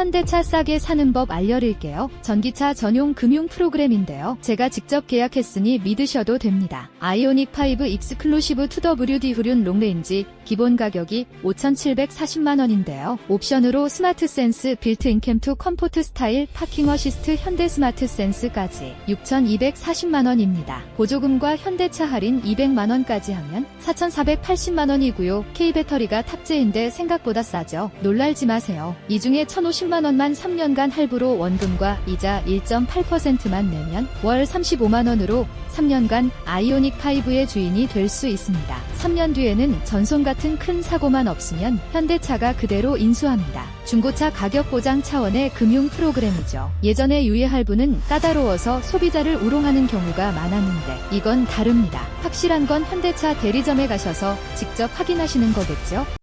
현대차 싸게 사는 법 알려드릴게요. 전기차 전용 금융 프로그램인데요. 제가 직접 계약했으니 믿으셔도 됩니다. 아이오닉 5 익스클루시브 2WD 후륜 롱레인지 기본 가격이 5,740만원인데요. 옵션으로 스마트 센스 빌트인 캠2 컴포트 스타일 파킹 어시스트 현대 스마트 센스까지 6,240만원입니다. 보조금과 현대차 할인 200만원까지 하면 4,480만원이고요. K배터리가 탑재인데 생각보다 싸죠. 놀랄지 마세요. 이 중에 1,050 만원만 3년간 할부로 원금과 이자 1.8%만 내면 월 35만원으로 3년간 아이오닉 5의 주인이 될 수 있습니다. 3년 뒤에는 전손 같은 큰 사고만 없으면 현대차가 그대로 인수합니다. 중고차 가격 보장 차원의 금융 프로그램이죠. 예전에 유예 할부는 까다로워서 소비자를 우롱하는 경우가 많았는데 이건 다릅니다. 확실한 건 현대차 대리점에 가셔서 직접 확인하시는 거겠죠?